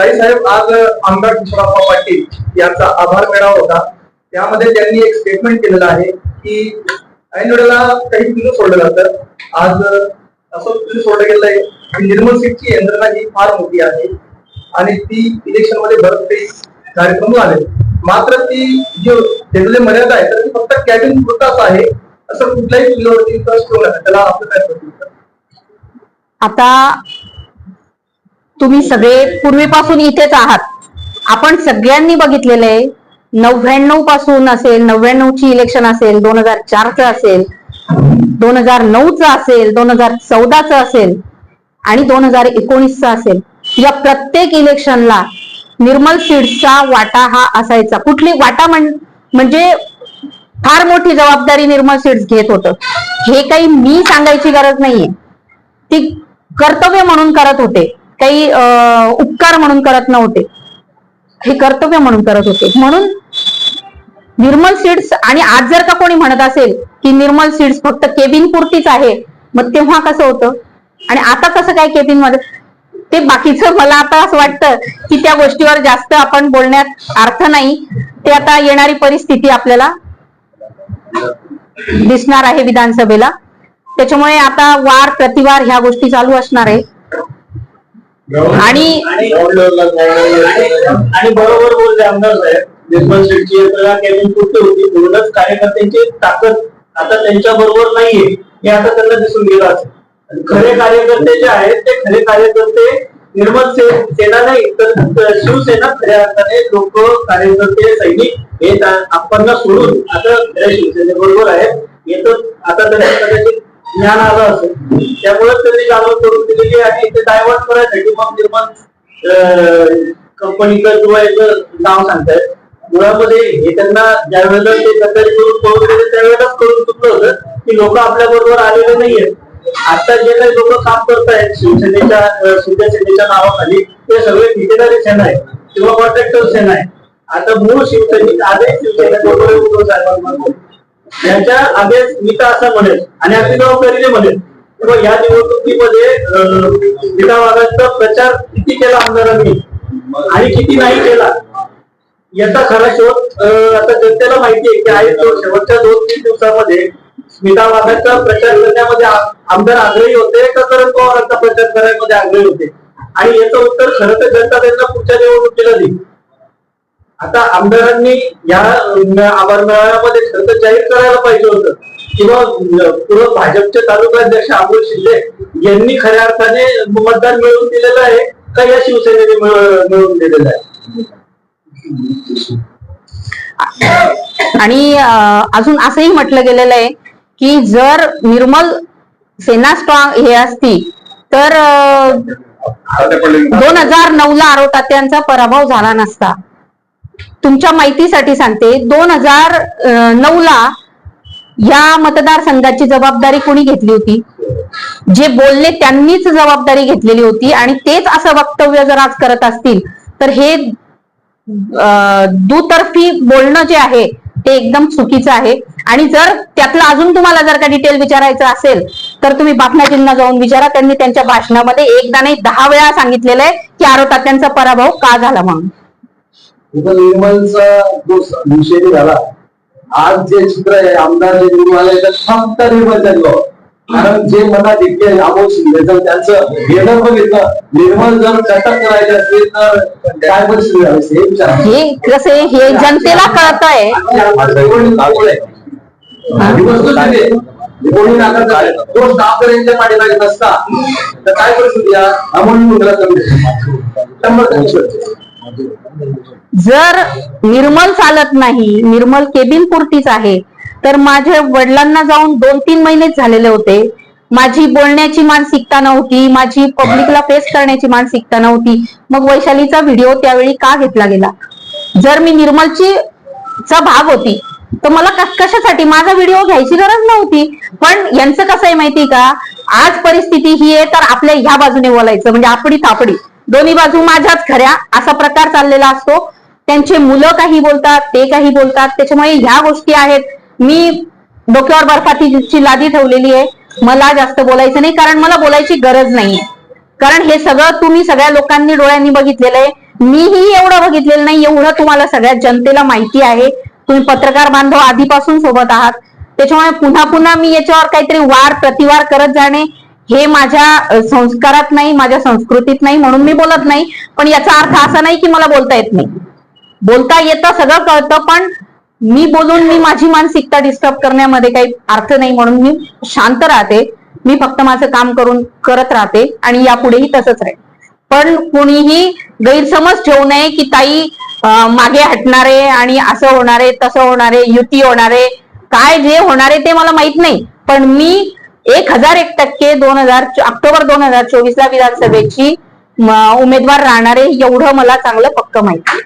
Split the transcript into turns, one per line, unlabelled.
ताई साहेब आज आमदार किशोरप्पा पाटील यांचा आभार मेळावा होता. त्यामध्ये त्यांनी एक स्टेटमेंट केलेलं आहे की ऐन वेळेला काही बिल सोडलं जातं आज असं बिल सोडलं गेलं आहे. की निर्मल सीटची यंत्रणा ही फार मोठी आहे. आणि ती इलेक्शनमध्ये भरत काही कार्यक्रम झाले. मात्र ती जी त्याचे मर्यादा आहे तर ती फक्त कॅबिन पुरताच आहे. असं कुठल्याही बिलवरती त्याला आपलं काय
आता तुम्ही सगळे पूर्वीपासून इथेच आहात. आपण सगळ्यांनी बघितलेलं आहे. नव्याण्णवपासून असेल नव्याण्णव ची इलेक्शन असेल दोन हजार चारचं असेल दोन हजार नऊचं असेल दोन हजार चौदाचं असेल आणि दोन हजार एकोणीसचं असेल. या प्रत्येक इलेक्शनला निर्मल सीड्सचा वाटा हा असायचा. कुठली वाटा म्हण- म्हणजे फार मोठी जबाबदारी निर्मल सीड्स घेत होतं. हे काही मी सांगायची गरज नाहीये. ती कर्तव्य म्हणून करत होते. काही उपकार म्हणून करत नव्हते. हे कर्तव्य म्हणून करत होते. म्हणून निर्मल सीड्स आणि आज जर का कोणी म्हणत असेल की निर्मल सीड्स फक्त केबिन पुरतीच आहे मग तेव्हा कसं होतं? आणि आता कसं काय केबिनमध्ये ते बाकीचं मला आता असं वाटतं की त्या गोष्टीवर जास्त आपण बोलण्यात अर्थ नाही. ते आता येणारी परिस्थिती आपल्याला दिसणार आहे विधानसभेला. त्याच्यामुळे आता वार प्रतिवार ह्या गोष्टी चालू असणार आहे आणि
आणि बरोबर बोलले आमदार साहेब निर्मल शेट्टी यंत्रणा कॅबिन होती. म्हणूनच कार्यकर्त्यांची ताकद आता त्यांच्या बरोबर नाहीये. हे आता त्यांना दिसून गेलं असेल. खरे कार्यकर्ते जे आहेत ते खरे कार्यकर्ते निर्मल से- सेना नाही तर शिवसेना खऱ्या अर्थाने लोक कार्यकर्ते सैनिक हे आपण सोडून आता खऱ्या शिवसेनेबरोबर आहेत. येतो आता त्यांना कदाचित ज्ञान आलं असेल त्यामुळे त्यांनी जाणून करून दिलेली आणि ते डायव्हर्ट करायसाठी मग निर्माण कंपनीचं किंवा याचं नाव सांगतायत. मुळामध्ये हे त्यांना ज्या वेळेला ते गद्दारी करून पळून गेले त्यावेळेलाच करून चुकलं होतं की लोक आपल्या बरोबर आलेले नाहीये आता जे काही लोक काम करतायत शिवसेनेच्या शिवसेनेच्या नावाखाली ते सगळे ठिकेदारी सेना आहे किंवा कॉन्ट्रॅक्टर सेना आहे आता मूळ शिवसैनिक आधे शिवसेनेबरोबर त्यांच्या साहेबांबरोबर यांच्या आदेश मी असं म्हणेल. आणि आपली जबाबदारीने म्हणेल. किंवा या निवडणुकीमध्ये अं, प्रचार किती केला आमदारांनी? आणि किती नाही केला? याचा खरा शोध आता जनतेला माहिती आहे की आहे तो शेवटच्या दोन तीन दिवसामध्ये स्मितावादाचा प्रचार करण्यामध्ये आमदार आग्रही होते का करण पवारांचा प्रचार करण्यामध्ये आग्रही होते? आणि याचं उत्तर खरं तर जनता त्यांना पुढच्या निवडणुकीला देईल. आता आमदारांनी या आभार मेळाव्यामध्ये खरं तर जाहीर करायला पाहिजे होतं. किंवा पूर्व भाजपचे तालुकाध्यक्ष अमोल शिंदे यांनी खऱ्या अर्थाने मतदान मिळवून दिलेलं आहे का या शिवसेनेने मिळ- मिळवून दिलेलं आहे?
आणि अजून असंही म्हटलं गेलेलं आहे की जर निर्मल सेना स्ट्रॉंग हे असती तर दोन हजार नऊ ला आरोटा त्यांचा पराभव झाला नसता. तुमच्या माहितीसाठी सांगते. दोन हजार नऊ ला या मतदारसंघाची जबाबदारी कोणी घेतली होती? जे बोलले त्यांनीच जबाबदारी घेतलेली होती आणि तेच असं वक्तव्य जर आज करत असतील तर हे दुतर्फी बोलणं जे आहे ते एकदम चुकीचं आहे. आणि जर त्यातलं अजून तुम्हाला जर का डिटेल विचारायचं असेल तर तुम्ही बापनाजींना जाऊन विचारा. त्यांनी त्यांच्या भाषणामध्ये एकदा नाही दहा वेळा सांगितलेलं आहे की आरोप त्यांचा पराभव का झाला म्हणून.
इथं निर्मलचा जो विषय झाला आज जे चित्र आहे आमदार जे निवडून आले तर फक्त निर्मल जन्म कारण जे मनात इतके अमोल शिंदे जर त्यांचं घेणं बघितलं निर्मल जर कटक करायचे असेल तर काय परिस्थिती झाली? हे.
हे कसं हे जनतेला कळत आहे.
कोणी नाकारत. तो स्टाफ जर यांच्या पाठीमागे नसता तर काय परिस्थिती? अमोल मुंडला कमी शंभर.
जर निर्मल चालत नाही निर्मल केबिन पुरतीच आहे तर माझ्या वडिलांना जाऊन दोन तीन महिनेच झालेले होते. माझी बोलण्याची मानसिकता नव्हती माझी पब्लिकला फेस करण्याची मानसिकता नव्हती. मग वैशालीचा व्हिडिओ त्यावेळी का घेतला गेला? जर मी निर्मलची चा भाग होती तर मला कशासाठी? माझा व्हिडिओ घ्यायची गरज नव्हती. पण यांचं कसं आहे माहिती का? आज परिस्थिती ही आहे तर आपल्या ह्या बाजूने बोलायचं म्हणजे आपडी थापडी. दोन्ही बाजू माझ्याच खऱ्या असा प्रकार चाललेला असतो. त्यांचे मुलं काही बोलतात ते काही बोलतात. त्याच्यामुळे ह्या गोष्टी आहेत. मी डोक्यावर बर्फाची लादी ठेवलेली आहे. मला जास्त बोलायचं नाही कारण मला बोलायची गरज नाहीये कारण हे सगळं तुम्ही सगळ्या लोकांनी डोळ्यांनी बघितलेलं आहे. मीही एवढं बघितलेलं नाही एवढं तुम्हाला सगळ्या जनतेला माहिती आहे. तुम्ही पत्रकार बांधव आधीपासून सोबत आहात. त्याच्यामुळे पुन्हा पुन्हा मी याच्यावर काहीतरी वार प्रतिवार करत जाणे हे माझ्या संस्कारात नाही माझ्या संस्कृतीत नाही म्हणून मी बोलत नाही पण याचा अर्थ असा नाही की मला बोलता येत नाही. बोलता येतं सगळं कळतं पण मी बोलून मी माझी मानसिकता डिस्टर्ब करण्यामध्ये काही अर्थ नाही म्हणून मी शांत राहते. मी फक्त माझं काम करून करत राहते आणि यापुढेही तसंच राहील. पण कुणीही गैरसमज ठेवू नये की ताई मागे हटणारे आणि असं होणारे तसं होणारे युती होणारे काय जे होणारे ते मला माहीत नाही. पण मी एक हजार एक टक्के दोन हजार ऑक्टोबर दोन हजार चोवीस ला विधानसभेची उमेदवार राहणारे एवढं मला चांगलं पक्क माहिती.